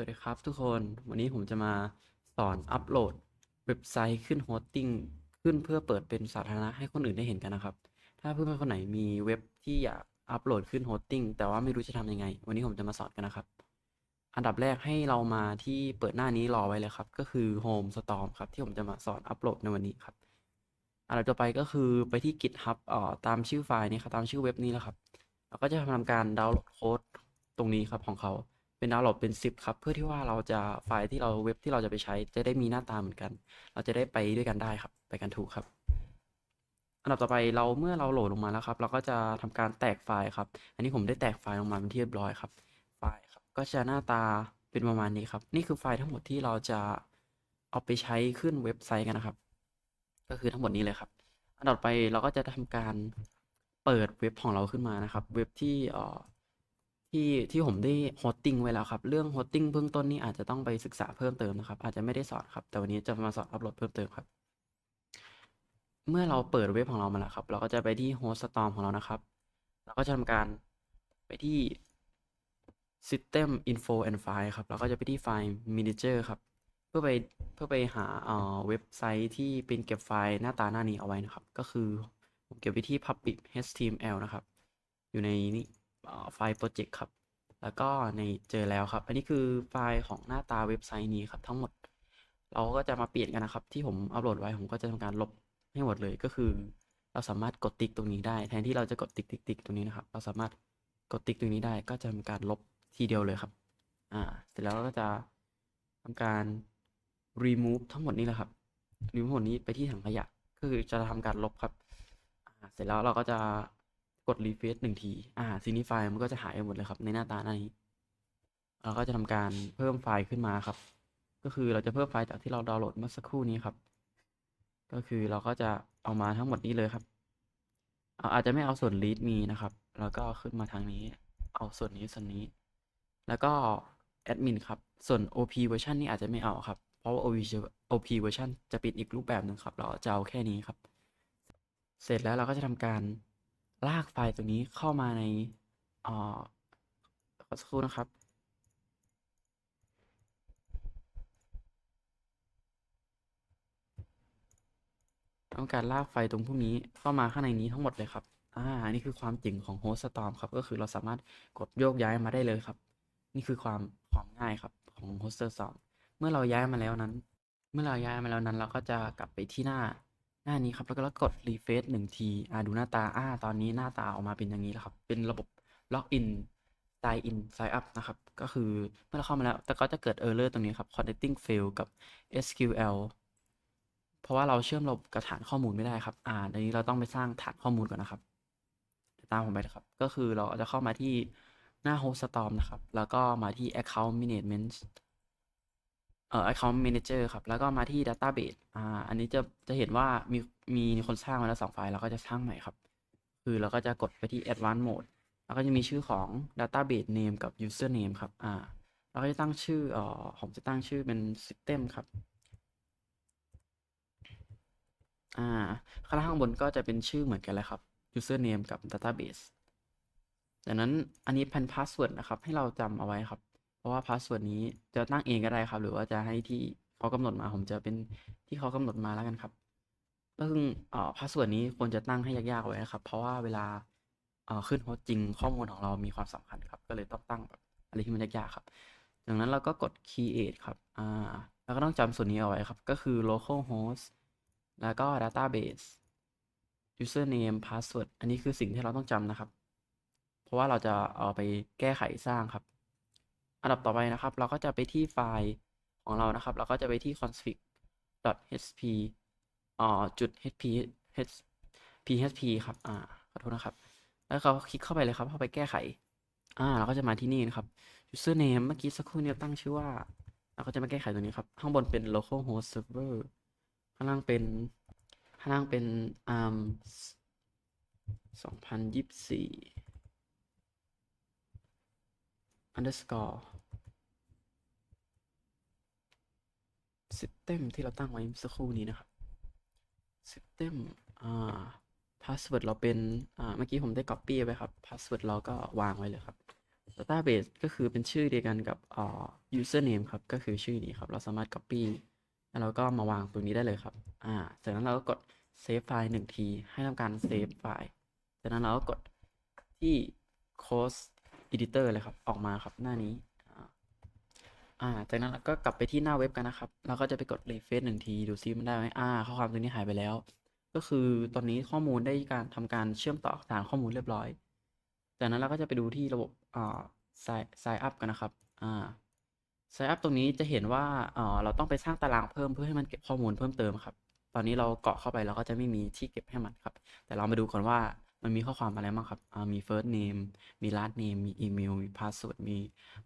สวัสดีครับทุกคนวันนี้ผมจะมาสอนอัปโหลดเว็บไซต์ขึ้นโฮสติ้งขึ้นเพื่อเปิดเป็นสาธารณะให้คนอื่นได้เห็นกันนะครับ ถ้าเพื่อนๆคนไหนมีเว็บที่อยากอัปโหลดขึ้นโฮสติ้งแต่ว่าไม่รู้จะทำยังไง วันนี้ผมจะมาสอนกันนะครับ อันดับแรกให้เรามาที่เปิดหน้านี้รอไว้เลยครับ ก็คือ Home Storm ครับที่ผมจะมาสอนอัปโหลดในวันนี้ครับอันดับต่อไปก็คือไปที่ GitHub เอ่อตามชื่อไฟล์นี้ครับตามชื่อเว็บนี้แหละครับเราก็จะทำการดาวน์โหลดโค้ดตรงนี้ครับของเขา เป็นดาวน์โหลดเป็น zip ครับ เพื่อที่ว่าเราจะไฟล์ที่เราเว็บที่เราจะไปใช้ จะได้มีหน้าตาเหมือนกัน เราจะได้ไปด้วยกันได้ครับ ไปกันถูกครับ อันดับต่อไปเราเมื่อเราโหลดลงมาแล้วครับ เราก็จะทำการแตกไฟล์ครับ อันนี้ผมได้แตกไฟล์ลงมาเป็นที่เรียบร้อยครับ ไฟล์ครับ ก็จะหน้าตาเป็นประมาณนี้ครับ นี่คือไฟล์ทั้งหมดที่เราจะเอาไปใช้ขึ้นเว็บไซต์กันนะครับ ก็คือทั้งหมดนี้เลยครับ อันดับไปเราก็จะทำการเปิดเว็บของเราขึ้นมานะครับ เว็บที่อ่อ ที่ที่ผมได้โฮสติ้งไว้แล้วครับ เรื่องโฮสติ้งเบื้องต้นนี่อาจจะต้องไปศึกษาเพิ่มเติมนะครับ อาจจะไม่ได้สอนครับ แต่วันนี้จะมาสอนอัปโหลดเพิ่มเติมครับ เมื่อเราเปิดเว็บของเรามาแล้วครับ เราก็จะไปที่โฮสต์สตอมของเรานะครับเราก็จะทำการไปที่ system info and file ครับเราก็จะไปที่ไฟล์ manager ครับ เพื่อไปเพื่อไปหาเอ่อเว็บไซต์ที่เป็นเก็บไฟล์หน้าตาหน้านี้เอาไว้นะครับ ก็คือผมเก็บไว้ที่ public html นะครับ อยู่ในนี่เอ่อ ไฟล์โปรเจกต์ครับ แล้วก็ในเจอแล้วครับ อันนี้คือไฟล์ของหน้าตาเว็บไซต์นี้ครับทั้งหมด เราก็จะมาเปลี่ยนกันนะครับ ที่ผมอัปโหลดไว้ผมก็จะทำการลบให้หมดเลยก็คือ เราสามารถกดติ๊กตรงนี้ได้ แทนที่เราจะกดติ๊กติ๊กติ๊กตรงนี้นะครับ เราสามารถกดติ๊กตรงนี้ได้ ก็จะทำการลบทีเดียวเลยครับ อ่า เสร็จแล้วเราก็จะทำการ remove ทั้งหมดนี้แหละครับ remove ทั้งหมดนี้ไปที่ถังขยะก็คือจะทำการลบครับอ่าเสร็จแล้วเราก็จะ กด refresh หนึ่งที อ่าซีนีไฟล์มันก็จะหายไปหมดเลยครับในหน้าตาหน้านี้ เราก็จะทำการเพิ่มไฟล์ขึ้นมาครับ ก็คือเราจะเพิ่มไฟล์จากที่เราดาวน์โหลดเมื่อสักครู่นี้ครับ ก็คือเราก็จะเอามาทั้งหมดนี้เลยครับเอาอาจจะไม่เอาส่วน read มีนะครับ แล้วก็ขึ้นมาทางนี้ เอาส่วนนี้ส่วนนี้ แล้วก็แอดมินครับ ส่วน OP version นี่อาจจะไม่เอาครับ เพราะว่า OP OP version จะเป็นอีกรูปแบบหนึ่งครับ เราจะเอาแค่นี้ครับ เสร็จแล้วเราก็จะทำการ ลากไฟล์ตัวนี้เข้ามาในอ่อขอสักครู่นะครับทำการลากไฟล์ตรงพวกนี้เข้ามาข้างในนี้ทั้งหมดเลยครับ อ่า นี่คือความเจ๋งของ Host Storm ครับ ก็คือเราสามารถกดโยกย้ายมาได้เลยครับ นี่คือความความง่ายครับของ Host Storm เมื่อเราย้ายมาแล้วนั้น เมื่อเราย้ายมาแล้วนั้น เราก็จะกลับไปที่หน้า น้านี้ครับ แล้วก็กด refresh หนึ่งทีอ่าดูหน้าตาอ่าตอนนี้หน้าตาออกมาเป็นอย่างนี้แล้วครับ เป็นระบบ login sign in sign up นะครับ ก็คือเมื่อเราเข้ามาแล้ว แต่ก็จะเกิด error ตรงนี้ครับ connecting fail กับ SQL เพราะว่าเราเชื่อมระบบกับฐานข้อมูลไม่ได้ครับ อ่าในนี้เราต้องไปสร้างฐานข้อมูลก่อนนะครับ ตามผมไปนะครับ ก็คือเราจะเข้ามาที่หน้า Host Storm นะครับ แล้วก็มาที่ Account Management เอ่อ Account Manager ครับ แล้วก็มาที่ Database อ่า อันนี้จะจะเห็นว่ามีมีคนสร้างมาแล้วสองไฟล์เราก็จะสร้างใหม่ครับ คือเราก็จะกดไปที่ Advanced Mode แล้วก็จะมีชื่อของ Database Name กับ User Name ครับ อ่า เราก็จะตั้งชื่อเอ่อผมจะตั้งชื่อเป็น System ครับ อ่า ข้างล่างบนก็จะเป็นชื่อเหมือนกันเลยครับ username กับ database ดังนั้นอันนี้เป็น password นะครับ ให้เราจำเอาไว้ครับ เพราะว่า password นี้จะตั้งเองก็ได้ครับ หรือว่าจะให้ที่เขากำหนดมาผมจะเป็นที่เขากำหนดมาแล้วกันครับซึ่งเอ่อ password นี้ควรจะตั้งให้ยากๆไว้นะครับ เพราะว่าเวลาเอ่อขึ้นโฮสต์จริงข้อมูลของเรามีความสำคัญครับ ก็เลยต้องตั้งแบบอะไรที่มันยากๆครับดังนั้นเราก็กด create ครับอ่าแล้วก็ต้องจำส่วนนี้เอาไว้ครับ ก็คือ local host แล้วก็ database username password อันนี้คือสิ่งที่เราต้องจำนะครับ เพราะว่าเราจะเอาไปแก้ไขสร้างครับ อันดับต่อไปนะครับ เราก็จะไปที่ไฟล์ของเรานะครับ เราก็จะไปที่ config.hp อ่อจุด hp php ครับ อ่า ขอโทษนะครับ แล้วเขาคลิกเข้าไปเลยครับ เข้าไปแก้ไข อ่า เราก็จะมาที่นี่นะครับ username เมื่อกี้สักครู่เนี่ยตั้งชื่อว่า เราก็จะมาแก้ไขตัวนี้ครับ ข้างบนเป็น localhost server ข้างล่างเป็น ข้างล่างเป็น arm สองพันยี่สิบสี่ underscore system ที่เราตั้งไว้สักครู่นี้นะครับ system อ่า password เราเป็น อ่า เมื่อกี้ผมได้ copy ไปครับ password เราก็วางไว้เลยครับ database ก็คือเป็นชื่อเดียวกันกับอ่า username ครับ ก็คือชื่อนี้ครับ เราสามารถ copy แล้วเราก็มาวางตรงนี้ได้เลยครับ อ่า จากนั้นเราก็กด save ไฟล์หนึ่งที ให้ทำการ save ไฟล์ จากนั้นเราก็กดที่ close editor เลยครับ ออกมาครับหน้านี้ อ่า จากนั้นเราก็กลับไปที่หน้าเว็บกันนะครับ เราก็จะไปกด refresh หนึ่งทีดูซิมันได้ไหมอ่า ข้อความตรงนี้หายไปแล้ว ก็คือตอนนี้ข้อมูลได้การทำการเชื่อมต่อฐานข้อมูลเรียบร้อย จากนั้นเราก็จะไปดูที่ระบบอ่า sign sign up กันนะครับ อ่า sign up ตรงนี้จะเห็นว่าเอ่อเราต้องไปสร้างตารางเพิ่มเพื่อให้มันเก็บข้อมูลเพิ่มเติมครับ ตอนนี้เราเกาะเข้าไปเราก็จะไม่มีที่เก็บให้มันครับ แต่เรามาดูก่อนว่า มันมีข้อความอะไรบ้างครับอ่ามี first name มี last name มี email มี password มี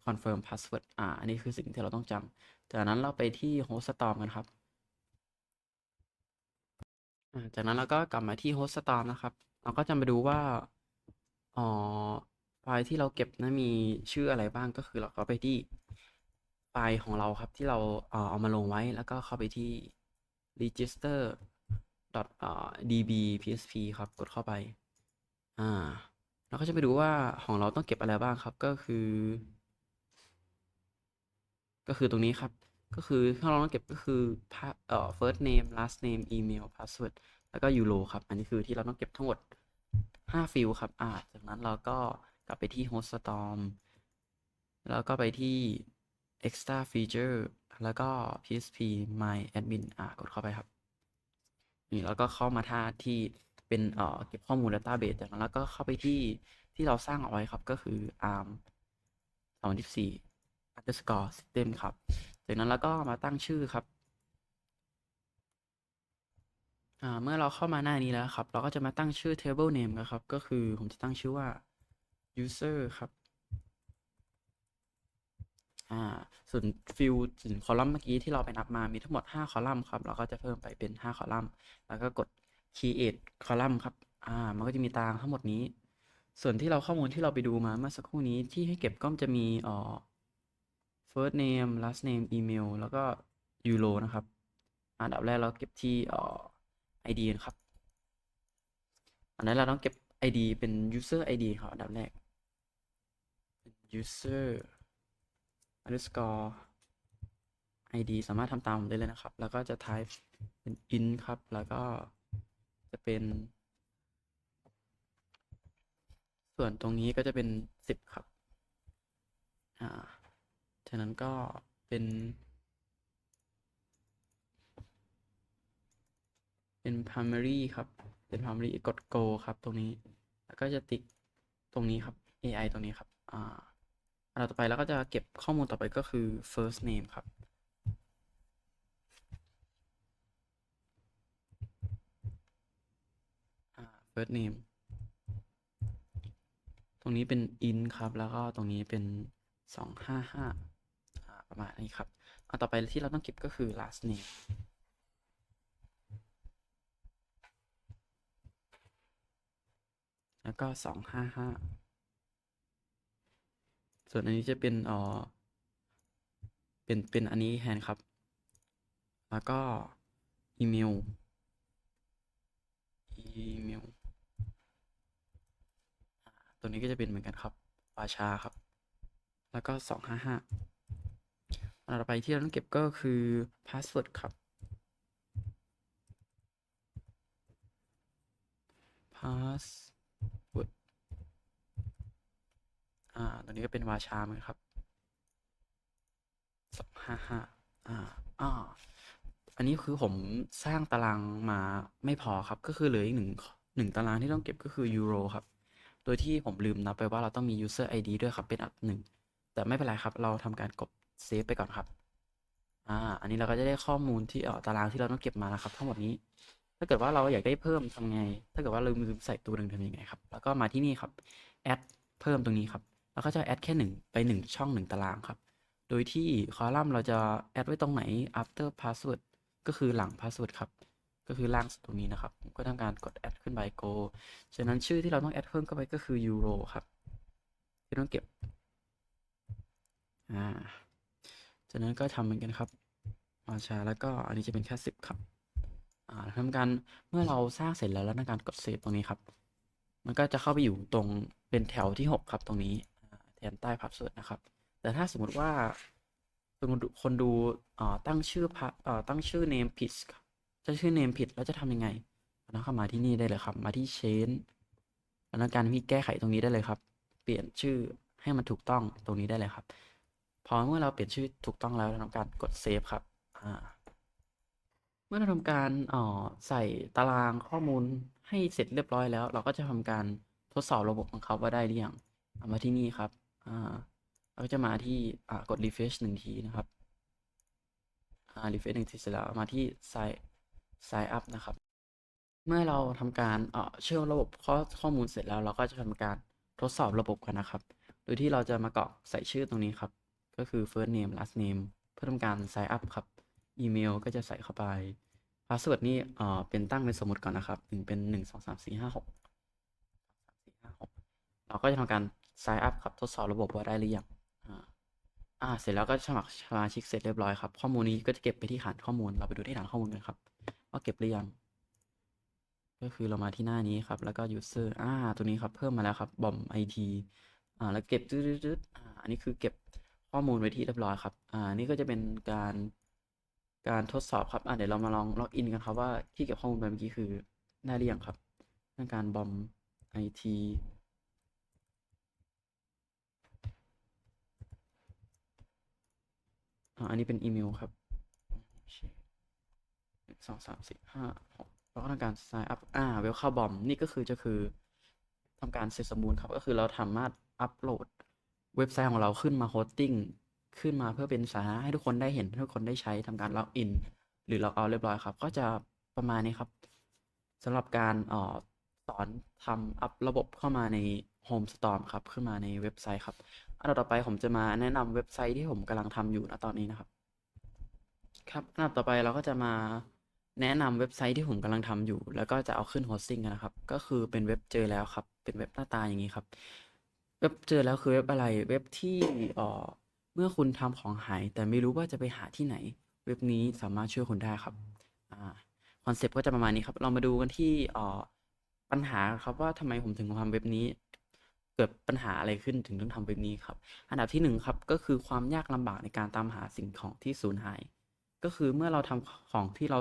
confirm password อ่า อันนี้คือสิ่งที่เราต้องจำจากนั้นเราไปที่ hoststorm กันครับ จากนั้นเราก็กลับมาที่ hoststorm นะครับ เราก็จะมาดูว่าอ๋อไฟล์ที่เราเก็บนั้นมีชื่ออะไรบ้างก็คือเราเข้าไปที่ไฟล์ของเราครับที่เราเอ่อเอามาลงไว้แล้วก็เข้าไปที่ register dot dbpshp ครับกดเข้าไป อ่า เราก็จะไปดูว่าของเราต้องเก็บอะไรบ้างครับ ก็คือ ก็คือตรงนี้ครับ ก็คือที่เราต้องเก็บก็คือเอ่อ first name last name email password แล้วก็ euro ครับ อันนี้คือที่เราต้องเก็บทั้งหมด5ฟิลครับ อ่า จากนั้นเราก็กลับไปที่ hoststorm แล้วก็ไปที่ extra feature แล้วก็ php my admin อ่ากดเข้าไปครับ นี่แล้วก็เข้ามาท่าที่ เป็นเอ่อเก็บข้อมูล database จากนั้นแล้วก็เข้าไปที่ที่เราสร้างเอาไว้ครับก็คือ arm 214 underscore system ครับจากนั้นเราก็มาตั้งชื่อครับเมื่อเราเข้ามาหน้านี้แล้วครับ เราก็จะมาตั้งชื่อ table name นะครับ ก็คือผมจะตั้งชื่อว่า user ครับส่วนฟิลส่วนคอลัมน์เมื่อกี้ที่เราไปนับมามีทั้งหมด 5 คอลัมน์ครับ เราก็จะเพิ่มไปเป็น 5 คอลัมน์ แล้วก็กด create คอลัมน์ครับ อ่า มันก็จะมีตารางทั้งหมดนี้ ส่วนที่เราข้อมูลที่เราไปดูมาเมื่อสักครู่นี้ที่ให้เก็บก็จะมีอ่อ first name last name email แล้วก็ euro นะครับ อันดับแรกเราเก็บที่อ่อ ID นะครับ อันนั้นเราต้องเก็บ ID เป็น user ID ครับอันดับแรก user underscore id สามารถทำตามผมได้เลยนะครับ แล้วก็จะ type เป็น int ครับ แล้วก็ เป็น ส่วนตรงนี้ก็จะเป็น10ครับ อ่า ฉะนั้นก็เป็น เป็น primary ครับ เป็น primary กด go ครับตรงนี้ แล้วก็จะติ๊กตรงนี้ครับ AI ตรงนี้ครับ อ่าอันดับต่อไปเราก็จะเก็บข้อมูลต่อไปก็คือ first name ครับ อ่า first name ตรงนี้เป็น in ครับ แล้วก็ตรงนี้เป็นสองห้าห้าประมาณนี้ครับ เอันต่อไปที่เราต้องเก็บก็คือ last name แล้วก็สองห้าห้าส่วนอันนี้จะเป็นอ่อเป็น เป็นอันนี้แทนครับ แล้วก็อีเมล อีเมล ตัวนี้ก็จะเป็นเหมือนกันครับปาชาครับ แล้วก็สองห้าห้าต่อไปที่เราต้องเก็บก็คือ password ครับ password อ่า ตัวนี้ก็เป็นวาชาเหมือนกันครับสองห้าห้าอ่าอ่าอันนี้คือผมสร้างตารางมาไม่พอครับ ก็คือเหลืออีกหนึ่งหนึ่งตารางที่ต้องเก็บก็คือยูโรครับ โดยที่ผมลืมนับไปว่าเราต้องมี user ID ด้วยครับเป็นอันหนึ่งแต่ไม่เป็นไรครับเราทำการกดเซฟไปก่อนครับอ่าอันนี้เราก็จะได้ข้อมูลที่เออตารางที่เราต้องเก็บมานะครับทั้งหมดนี้ ถ้าเกิดว่าเราอยากได้เพิ่มทำไง ถ้าเกิดว่าเราลืมใส่ตัวหนึ่งทำยังไงครับแล้วก็มาที่นี่ครับ add เพิ่มตรงนี้ครับแล้วก็จะ add แค่หนึ่งไปหนึ่งช่องหนึ่งตารางครับ โดยที่คอลัมน์เราจะ add ไว้ตรงไหน after password ก็คือหลัง password ครับ ก็คือล่างสุดตรงนี้นะครับ ผมก็ทำการกด add ขึ้นไป go ฉะนั้นชื่อที่เราต้อง add เพิ่มเข้าไปก็คือ euro ครับ ที่ต้องเก็บ อ่า จากนั้นก็ทำเหมือนกันครับ มาชาแล้วก็อันนี้จะเป็นแค่สิบครับ อ่าทำการเมื่อเราสร้างเสร็จแล้วแล้วทำการกดเซฟตรงนี้ครับ มันก็จะเข้าไปอยู่ตรงเป็นแถวที่หกครับตรงนี้แถนใต้พาสเวิร์ดนะครับ แต่ถ้าสมมติว่าสมมติคนดูอ่อตั้งชื่อพาเอ่อตั้งชื่อ name ผิด จะชื่อ name ผิดแล้วจะทำยังไงแล้วเข้ามาที่นี่ได้เลยครับ มาที่ change แล้วการที่แก้ไขตรงนี้ได้เลยครับ เปลี่ยนชื่อให้มันถูกต้องตรงนี้ได้เลยครับ พอเมื่อเราเปลี่ยนชื่อถูกต้องแล้วเราทำการกด save ครับอ่าเมื่อเราทำการอ่อใส่ตารางข้อมูลให้เสร็จเรียบร้อยแล้ว เราก็จะทำการทดสอบระบบของเขาว่าได้หรือยังอามาที่นี่ครับอ่าเราก็จะมาที่อ่ากด refresh หนึ่งทีนะครับอ่า refresh หนึ่งทีเสร็จแล้วมาที่ sign sign up นะครับ เมื่อเราทำการเชื่อมระบบข้อข้อมูลเสร็จแล้ว เราก็จะทำการทดสอบระบบกันนะครับ โดยที่เราจะมากรอกใส่ชื่อตรงนี้ครับ ก็คือ first name last name เพื่อทำการ sign up ครับ อีเมลก็จะใส่เข้าไปพาสเวิร์ดนี่เป็นตั้งเป็นสมมติก่อนนะครับหนึ่งเป็นหนึ่งสองสามสี่ห้าหกเราก็จะทำการ sign up ครับทดสอบระบบว่าได้หรือยังอ่าเสร็จแล้วก็สมัครสมาชิกเสร็จเรียบร้อยครับ ข้อมูลนี้ก็จะเก็บไปที่ฐานข้อมูล เราไปดูที่ฐานข้อมูลกันครับ ว่าเก็บหรือยัง ก็คือเรามาที่หน้านี้ครับ แล้วก็ user อ่า ตัวนี้ครับเพิ่มมาแล้วครับบอม IT อ่า แล้วเก็บตืดๆอ่าอันนี้คือเก็บข้อมูลไว้ที่เรียบร้อยครับ อ่า นี่ก็จะเป็นการการทดสอบครับ อะเดี๋ยวเรามาลองล็อกอินกันครับว่าที่เก็บข้อมูลไปเมื่อกี้คือได้หรือยังครับเรื่องการบอมไอทีอ่าอันนี้เป็นอีเมลครับ สองสามสี่ห้าหกแล้วก็ทำการ sign up อ่า welcome bomb นี่ก็คือจะคือทำการเสร็จสมบูรณ์ครับ ก็คือเราสามารถอัปโหลดเว็บไซต์ของเราขึ้นมาโฮสติ้งขึ้นมาเพื่อเป็นสาธารณะให้ทุกคนได้เห็นให้ทุกคนได้ใช้ทำการล็อกอินหรือล็อกเอาเรียบร้อยครับ ก็จะประมาณนี้ครับสำหรับการออสอนทำอัพระบบเข้ามาใน Home Storm ครับขึ้นมาในเว็บไซต์ครับ อันดับต่อไปผมจะมาแนะนำเว็บไซต์ที่ผมกำลังทำอยู่ณตอนนี้นะครับ ครับอันดับต่อไปเราก็จะมา แนะนำเว็บไซต์ที่ผมกำลังทำอยู่ แล้วก็จะเอาขึ้นโฮสติ้งกันนะครับ ก็คือเป็นเว็บเจอแล้วครับ เป็นเว็บหน้าตาอย่างนี้ครับ เว็บเจอแล้วคือเว็บอะไร เว็บที่เอ่อเมื่อคุณทำของหาย แต่ไม่รู้ว่าจะไปหาที่ไหน เว็บนี้สามารถช่วยคุณได้ครับอ่าคอนเซปต์ก็จะประมาณนี้ครับ เรามาดูกันที่เอ่อปัญหาครับว่าทำไมผมถึงทำเว็บนี้ เกิดปัญหาอะไรขึ้นถึงต้องทำเว็บนี้ครับ อันดับที่หนึ่งครับก็คือความยากลำบากในการตามหาสิ่งของที่สูญหาย ก็คือเมื่อเราทำของที่เรา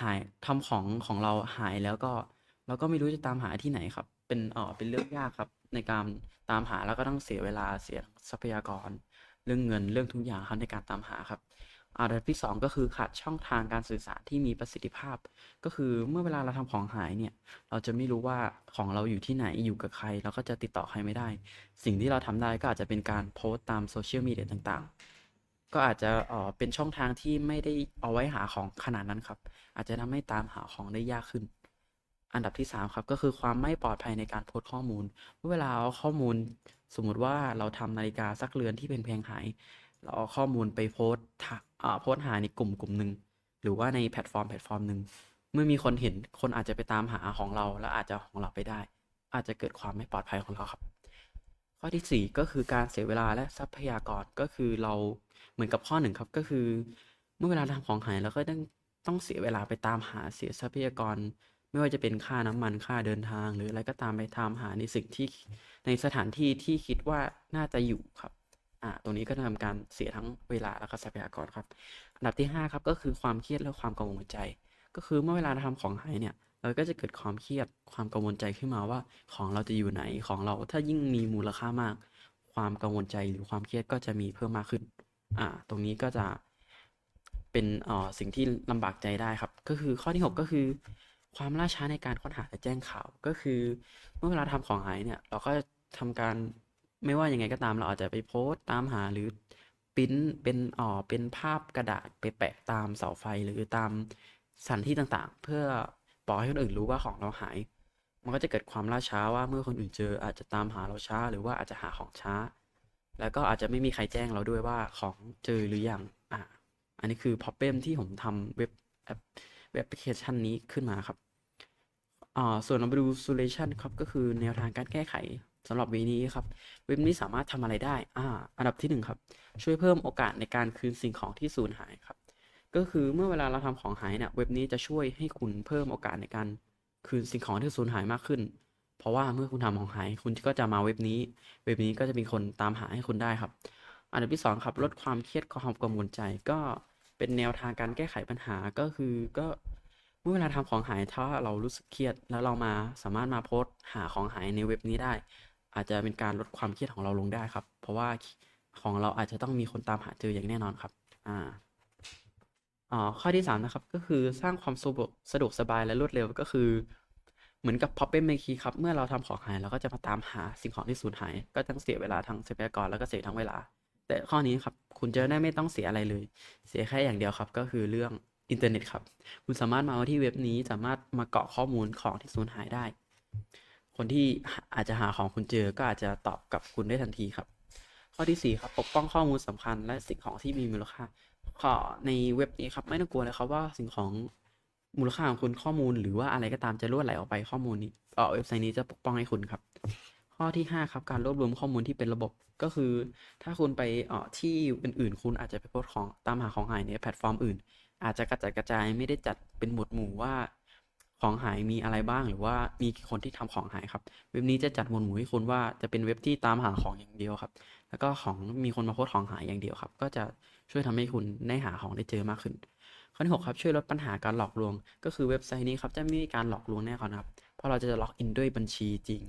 หายทำของของเราหายแล้วก็ เราก็ไม่รู้จะตามหาที่ไหนครับ เป็นเออเป็นเรื่องยากครับ ในการตามหาแล้วก็ต้องเสียเวลาเสียทรัพยากร เรื่องเงินเรื่องทุกอย่างครับในการตามหาครับอันดับที่สองก็คือขาดช่องทางการสื่อสารที่มีประสิทธิภาพ ก็คือเมื่อเวลาเราทำของหายเนี่ย เราจะไม่รู้ว่าของเราอยู่ที่ไหนอยู่กับใคร เราก็จะติดต่อใครไม่ได้ สิ่งที่เราทำได้ก็อาจจะเป็นการโพสต์ตามโซเชียลมีเดียต่าง ก็อาจจะเออเป็นช่องทางที่ไม่ได้เอาไว้หาของขนาดนั้นครับ อาจจะทำให้ตามหาของได้ยากขึ้น อันดับที่สามครับ ก็คือความไม่ปลอดภัยในการโพสต์ข้อมูลเมื่อเวลาเอาข้อมูล สมมุติว่าเราทำนาฬิกาสักเรือนที่เป็นเพลงหาย เราเอาข้อมูลไปโพสต์ทะอ่าโพสต์หาในกลุ่มกลุ่มหนึ่งหรือว่าในแพลตฟอร์มแพลตฟอร์มหนึ่งเมื่อมีคนเห็นคนอาจจะไปตามหาของเรา แล้วอาจจะของเราไปได้ อาจจะเกิดความไม่ปลอดภัยของเราครับ ข้อที่สี่ก็คือการเสียเวลาและทรัพยากรก็คือเราเหมือนกับข้อหนึ่งครับก็คือ เมื่อเวลาทำของหายเราก็ต้องต้องเสียเวลาไปตามหาเสียทรัพยากร ไม่ว่าจะเป็นค่าน้ำมันค่าเดินทาง หรืออะไรก็ตามไปตามหาในสิ่งที่ในสถานที่ที่คิดว่าน่าจะอยู่ครับอ่าตรงนี้ก็ทำการเสียทั้งเวลาแล้วก็ทรัพยากรครับ อันดับที่ห้าครับก็คือความเครียดและความกังวลใจ ก็คือเมื่อเวลาเราทำของหายเนี่ย เราก็จะเกิดความเครียดความกังวลใจขึ้นมาว่า ของเราจะอยู่ไหนของเราถ้ายิ่งมีมูลค่ามาก ความกังวลใจหรือความเครียดก็จะมีเพิ่มมากขึ้นอ่าตรงนี้ก็จะเป็นอ่อสิ่งที่ลำบากใจได้ครับ ก็คือข้อที่หกก็คือ ความล่าช้าในการค้นหาและแจ้งข่าวก็คือ เมื่อเวลาทำของหายเนี่ยเราก็ทำการไม่ว่ายังไงก็ตามเราอาจจะไปโพสต์ตามหาหรือปิ้นเป็นเอ่อเป็นภาพกระดาษไปแปะตามเสาไฟหรือตามสถานที่ต่างๆ เพื่อ บอกให้คนอื่นรู้ว่าของเราหาย มันก็จะเกิดความล่าช้าว่าเมื่อคนอื่นเจออาจจะตามหาเราช้า หรือว่าอาจจะหาของช้า แล้วก็อาจจะไม่มีใครแจ้งเราด้วยว่าของเจอหรือยังอ่าอันนี้คือ problem ที่ผมทำเว็บแอปเว็บแอปพลิเคชันนี้ขึ้นมาครับอ่าส่วนเราไปดู solution ครับก็คือแนวทางการแก้ไขสำหรับเว็บนี้ครับ เว็บนี้สามารถทำอะไรได้อ่าอันดับที่หนึ่งครับ ช่วยเพิ่มโอกาสในการคืนสิ่งของที่สูญหายครับ ก็คือเมื่อเวลาเราทำของหายเนี่ยเว็บนี้จะช่วยให้คุณเพิ่มโอกาสในการคืนสิ่งของที่สูญหายมากขึ้น เพราะว่าเมื่อคุณทำของหาย คุณก็จะมาเว็บนี้ เว็บนี้ก็จะมีคนตามหาให้คุณได้ครับ อันดับที่สองครับลดความเครียดความกังวลใจ ก็เป็นแนวทางการแก้ไขปัญหาก็คือก็เมื่อเวลาทำของหายถ้าเรารู้สึกเครียด แล้วเรามาสามารถมาโพสต์หาของหายในเว็บนี้ได้ อาจจะเป็นการลดความเครียดของเราลงได้ครับ เพราะว่าของเราอาจจะต้องมีคนตามหาเจออย่างแน่นอนครับ อ่า อ่าข้อที่สามนะครับก็คือสร้างความสะดวกสะดวกสบายและรวดเร็วก็คือ เหมือนกับ Pop Up Key ครับ เมื่อเราทำของหายเราก็จะมาตามหาสิ่งของที่สูญหาย ก็ต้องเสียเวลาทั้งทรัพยากรแล้วก็เสียทั้งเวลา แต่ข้อนี้ครับคุณจะได้ไม่ต้องเสียอะไรเลย เสียแค่อย่างเดียวครับ ก็คือเรื่องอินเทอร์เน็ตครับ คุณสามารถมาที่เว็บนี้สามารถมาเกาะข้อมูลของที่สูญหายได้ คนที่อาจจะหาของคุณเจอก็อาจจะตอบกับคุณได้ทันทีครับ ข้อที่สี่ครับปกป้องข้อมูลสำคัญและสิ่งของที่มีมูลค่า ข้อในเว็บนี้ครับไม่ต้องกลัวเลยครับว่าสิ่งของมูลค่าของคุณข้อมูล หรือว่าอะไรก็ตามจะรั่วไหลออกไปข้อมูลนี้เออเว็บไซต์นี้จะปกป้องให้คุณครับ ข้อที่ห้าครับ การรวบรวมข้อมูลที่เป็นระบบก็คือ ถ้าคุณไปเออที่อื่นๆ คุณอาจจะไปโพสของตามหาของหายในแพลตฟอร์มอื่น อาจจะกระจัดกระจายไม่ได้จัดเป็นหมวดหมู่ว่าของหายมีอะไรบ้างหรือว่ามีกี่คนที่ทำของหายครับ เว็บนี้จะจัดหมวดหมู่ให้คุณว่าจะเป็นเว็บที่ตามหาของอย่างเดียวครับ แล้วก็ของมีคนมาโพสของหายอย่างเดียวครับ ก็จะ ช่วยทำให้คุณได้หาของได้เจอมากขึ้น ข้อที่หกครับช่วยลดปัญหาการหลอกลวง ก็คือเว็บไซต์นี้ครับจะไม่มีการหลอกลวงแน่นอนครับเพราะเราจะล็อกอินด้วยบัญชีจริง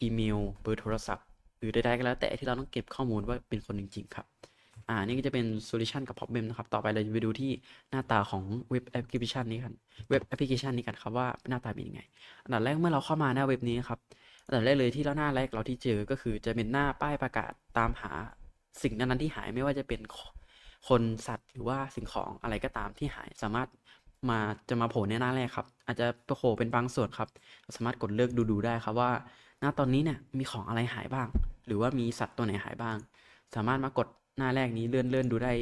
อีเมลเบอร์โทรศัพท์ หรือใดๆก็แล้ว แต่ที่เราต้องเก็บข้อมูลว่าเป็นคนจริง ๆ ครับอ่านี่ก็จะเป็นโซลูชันกับ problem นะครับ ต่อไปเราจะไปดูที่หน้าตาของเว็บแอปพลิเคชันนี้กันเว็บแอปพลิเคชันนี้กันครับว่าหน้าตาเป็นยังไง อันดับแรกเมื่อเราเข้ามาหน้าเว็บนี้ครับอันดับแรกเลยที่เราหน้าแรกเราที่เจอก็คือจะเป็นหน้าป้ายประกาศตามหาสิ่งนั้นๆที่หายไม่ว่าจะเป็น คนสัตว์หรือว่าสิ่งของอะไรก็ตามที่หายสามารถมาจะมาโผล่ในหน้าแรกครับ อาจจะโผล่เป็นบางส่วนครับ สามารถกดเลือกดูดูได้ครับว่า หน้าตอนนี้เนี่ยมีของอะไรหายบ้าง หรือว่ามีสัตว์ตัวไหนหายบ้าง สามารถมากดหน้าแรกนี้เลื่อนเลื่อนดูได้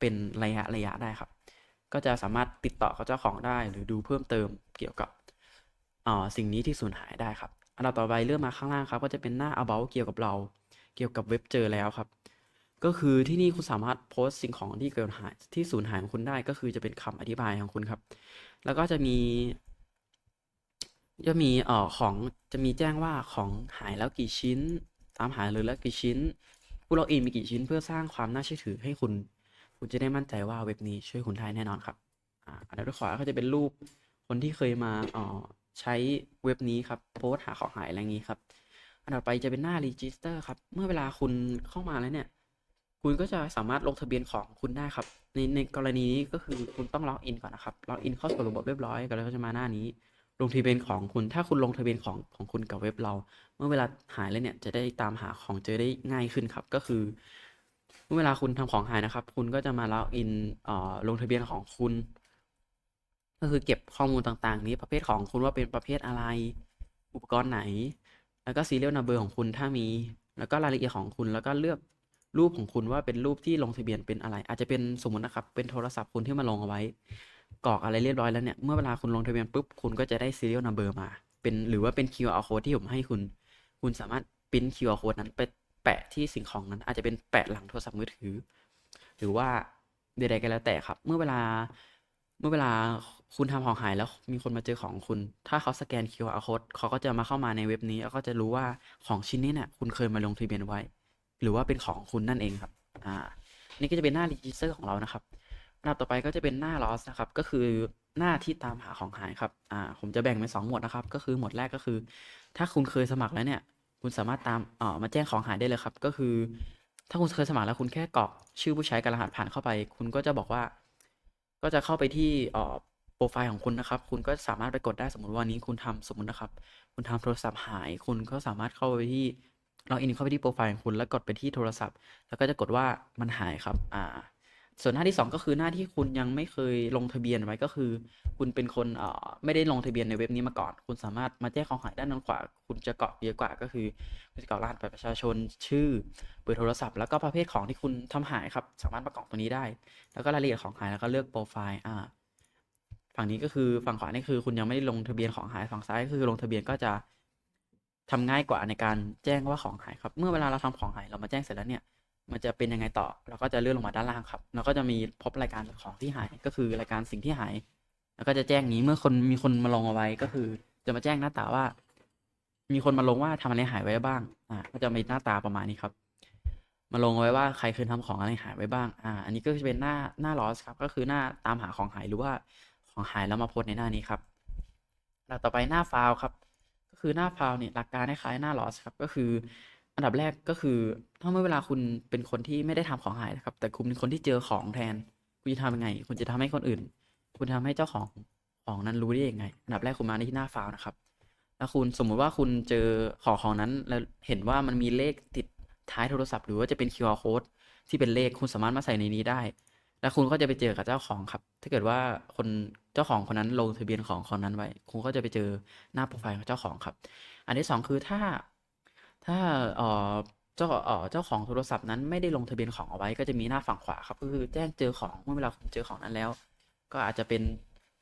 เป็นระยะระยะได้ครับ ก็จะสามารถติดต่อกับเจ้าของได้ หรือดูเพิ่มเติมเกี่ยวกับอ่อสิ่งนี้ที่สูญหายได้ครับ อันดับต่อไปเลื่อนมาข้างล่างครับ ก็จะเป็นหน้า about เกี่ยวกับเรา เกี่ยวกับเว็บเจอแล้วครับ ก็คือที่นี่คุณสามารถโพสต์สิ่งของที่เกิดหายที่สูญหายของคุณได้ก็คือจะเป็นคำอธิบายของคุณครับ แล้วก็จะมีจะมีเอ่อของจะมีแจ้งว่าของหายแล้วกี่ชิ้น ตามหายเลยแล้วกี่ชิ้น ผู้ล็อกอินมีกี่ชิ้นเพื่อสร้างความน่าเชื่อถือให้คุณ คุณจะได้มั่นใจว่าเว็บนี้ช่วยคุณได้แน่นอนครับอ่าอันดับขวาก็จะเป็นรูปคนที่เคยมาเอ่อใช้เว็บนี้ครับโพสต์หาของหายอะไรอย่างนี้ครับ อันดับไปจะเป็นหน้า register ครับ เมื่อเวลาคุณเข้ามาแล้วเนี่ย คุณก็จะสามารถลงทะเบียนของคุณได้ครับ ในในกรณีนี้ก็คือคุณต้องล็อกอินก่อนนะครับ ล็อกอินเข้าสู่ระบบเรียบร้อยก็แล้วก็จะมาหน้านี้ ลงทะเบียนของคุณ ถ้าคุณลงทะเบียนของของคุณกับเว็บเรา เมื่อเวลาหายแล้วเนี่ยจะได้ตามหาของเจอได้ง่ายขึ้นครับ ก็คือ เมื่อเวลาคุณทำของหายนะครับ คุณก็จะมาล็อกอินเอ่อลงทะเบียนของคุณ ก็คือเก็บข้อมูลต่างๆ นี้ประเภทของคุณว่าเป็นประเภทอะไร อุปกรณ์ไหน แล้วก็ serial number ของคุณถ้ามี แล้วก็รายละเอียดของคุณ แล้วก็เลือก รูปของคุณว่าเป็นรูปที่ลงทะเบียนเป็นอะไร อาจจะเป็นสมมตินะครับ เป็นโทรศัพท์คุณที่มาลงเอาไว้กรอกอะไรเรียบร้อยแล้วเนี่ย เมื่อเวลาคุณลงทะเบียนปุ๊บ คุณก็จะได้ serial number มา เป็นหรือว่าเป็น QR code ที่ผมให้คุณ คุณสามารถปริ้น QR code นั้นไปแปะที่สิ่งของนั้น อาจจะเป็นแปะหลังโทรศัพท์มือถือ หรือว่าใดๆก็แล้วแต่ครับ เมื่อเวลา เมื่อเวลาคุณทำของหายแล้วมีคนมาเจอของคุณ ถ้าเขาสแกน QR code เขาก็จะมาเข้ามาในเว็บนี้ แล้วก็จะรู้ว่าของชิ้นนี้เนี่ยคุณเคยมาลงทะเบียนไว้ หรือว่าเป็นของคุณนั่นเองครับ อ่า นี่ก็จะเป็นหน้า register ของเรานะครับอันดับต่อไปก็จะเป็นหน้า loss นะครับ ก็คือหน้าที่ตามหาของหายครับ อ่า ผมจะแบ่งเป็นสองหมวดนะครับ ก็คือหมวดแรกก็คือ ถ้าคุณเคยสมัครแล้วเนี่ย คุณสามารถตามเอ่อมาแจ้งของหายได้เลยครับ ก็คือ ถ้าคุณเคยสมัครแล้วคุณแค่กรอกชื่อผู้ใช้กับรหัสผ่านเข้าไป คุณก็จะบอกว่า ก็จะเข้าไปที่เอ่อโปรไฟล์ของคุณนะครับ คุณก็สามารถไปกดได้สมมติว่าวันนี้คุณทำสมมตินะครับ คุณทำโทรศัพท์หาย คุณก็สามารถเข้าไปที่ ล็อกอินเข้าไปที่โปรไฟล์ของคุณแล้วกดไปที่โทรศัพท์ แล้วก็จะกดว่ามันหายครับอ่าส่วนหน้าที่สองก็คือหน้าที่คุณยังไม่เคยลงทะเบียนไว้ก็คือ คุณเป็นคนเอ่อไม่ได้ลงทะเบียนในเว็บนี้มาก่อน คุณสามารถมาแจ้งของหายด้านด้านขวา คุณจะกรอกเยอะกว่าก็คือคุณจะกรอกรหัสบัตรประชาชนชื่อเบอร์โทรศัพท์ แล้วก็ประเภทของที่คุณทำหายครับ สามารถมากอกตรงนี้ได้ แล้วก็รายละเอียดของหายแล้วก็เลือกโปรไฟล์อ่าฝั่งนี้ก็คือฝั่งขวานี่คือ คุณยังไม่ได้ลงทะเบียนของหายฝั่งซ้ายก็คือลงทะเบียนก็จะ ทำง่ายกว่าในการแจ้งว่าของหายครับ เมื่อเวลาเราทำของหายเรามาแจ้งเสร็จแล้วเนี่ย มันจะเป็นยังไงต่อ เราก็จะเลื่อนลงมาด้านล่างครับแล้วก็จะมีพบรายการของที่หาย ก็คือรายการสิ่งที่หาย แล้วก็จะแจ้งนี้เมื่อคนมีคนมาลงเอาไว้ก็คือ จะมาแจ้งหน้าตาว่า มีคนมาลงว่าทำอะไรหายไว้บ้าง อ่า ก็จะมีหน้าตาประมาณนี้ครับ มาลงเอาไว้ว่าใครเคยทำของอะไรหายไว้บ้าง อ่า อันนี้ก็จะเป็นหน้าหน้าลอสครับ ก็คือหน้าตามหาของหายหรือว่าของหายแล้วมาโพสในหน้านี้ครับแล้วต่อไปหน้าฟาวครับ คือหน้าฟาวเนี่ยหลักการคล้ายหน้าลอสครับก็คือ อันดับแรกก็คือ ถ้าเมื่อเวลาคุณเป็นคนที่ไม่ได้ทำของหายนะครับ แต่คุณเป็นคนที่เจอของแทน คุณจะทำยังไง คุณจะทำให้คนอื่น คุณทำให้เจ้าของของนั้นรู้ได้ยังไง อันดับแรกคุณมาที่หน้าฟาวนะครับ แล้วคุณสมมุติว่าคุณเจอของของนั้นแล้วเห็นว่ามันมีเลขติดท้ายโทรศัพท์ หรือว่าจะเป็น QR code ที่เป็นเลขคุณสามารถมาใส่ในนี้ได้ แล้วคุณก็จะไปเจอกับเจ้าของครับ ถ้าเกิดว่าคนเจ้าของคนนั้นลงทะเบียนของคนนั้นไว้ คุณก็จะไปเจอหน้าโปรไฟล์ของเจ้าของครับ อันที่สองคือถ้าถ้าเอ่อเจ้าเอ่อเจ้าของโทรศัพท์นั้นไม่ได้ลงทะเบียนของเอาไว้ ก็จะมีหน้าฝั่งขวาครับ ก็คือแจ้งเจอของเมื่อเวลาคุณเจอของนั้นแล้ว ก็อาจจะเป็น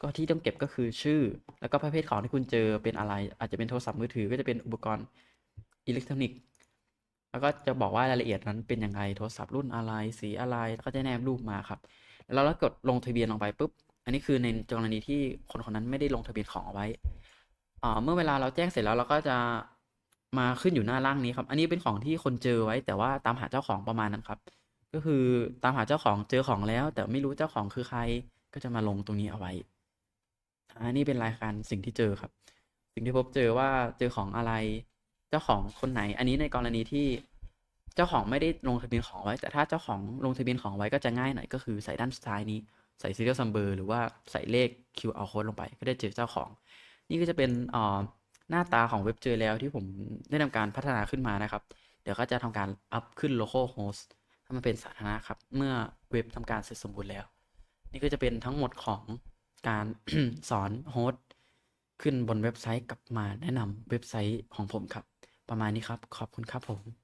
ก็ที่ต้องเก็บก็คือชื่อ แล้วก็ประเภทของที่คุณเจอเป็นอะไร อาจจะเป็นโทรศัพท์มือถือก็จะเป็นอุปกรณ์อิเล็กทรอนิกส์ แล้วก็จะบอกว่ารายละเอียดนั้นเป็นยังไงโทรศัพท์รุ่นอะไรสีอะไรแล้วก็จะแนบรูปมาครับ แล้วเรากดลงทะเบียนลงไปปุ๊บ อันนี้คือในกรณีที่คนคนนั้นไม่ได้ลงทะเบียนของเอาไว้อ่าเมื่อเวลาเราแจ้งเสร็จแล้วเราก็จะมาขึ้นอยู่หน้าล่างนี้ครับ อันนี้เป็นของที่คนเจอไว้ แต่ว่าตามหาเจ้าของประมาณนั้นครับ ก็คือตามหาเจ้าของเจอของแล้ว แต่ไม่รู้เจ้าของคือใครก็จะมาลงตรงนี้เอาไว้ อันนี้เป็นรายการสิ่งที่เจอครับ สิ่งที่พบเจอว่าเจอของอะไร เจ้าของคนไหน อันนี้ในกรณีที่เจ้าของไม่ได้ลงทะเบียนของไว้ แต่ถ้าเจ้าของลงทะเบียนของไว้ก็จะง่ายหน่อยก็คือใส่ด้านซ้ายนี้ใส่ serial number หรือว่าใส่เลข QR code ลงไป ก็ได้เจอเจ้าของ นี่ก็จะเป็นหน้าตาของเว็บเจอแล้วที่ผมได้ทำการพัฒนาขึ้นมานะครับ เดี๋ยวก็จะทำการอัพขึ้น local host ให้มันเป็นสาธารณะครับ เมื่อเว็บทำการเสร็จสมบูรณ์แล้ว นี่ก็จะเป็นทั้งหมดของการสอนโฮสต์ขึ้นบนเว็บไซต์กลับมาแนะนำเว็บไซต์ของผมครับ ประมาณนี้ครับ ขอบคุณครับผม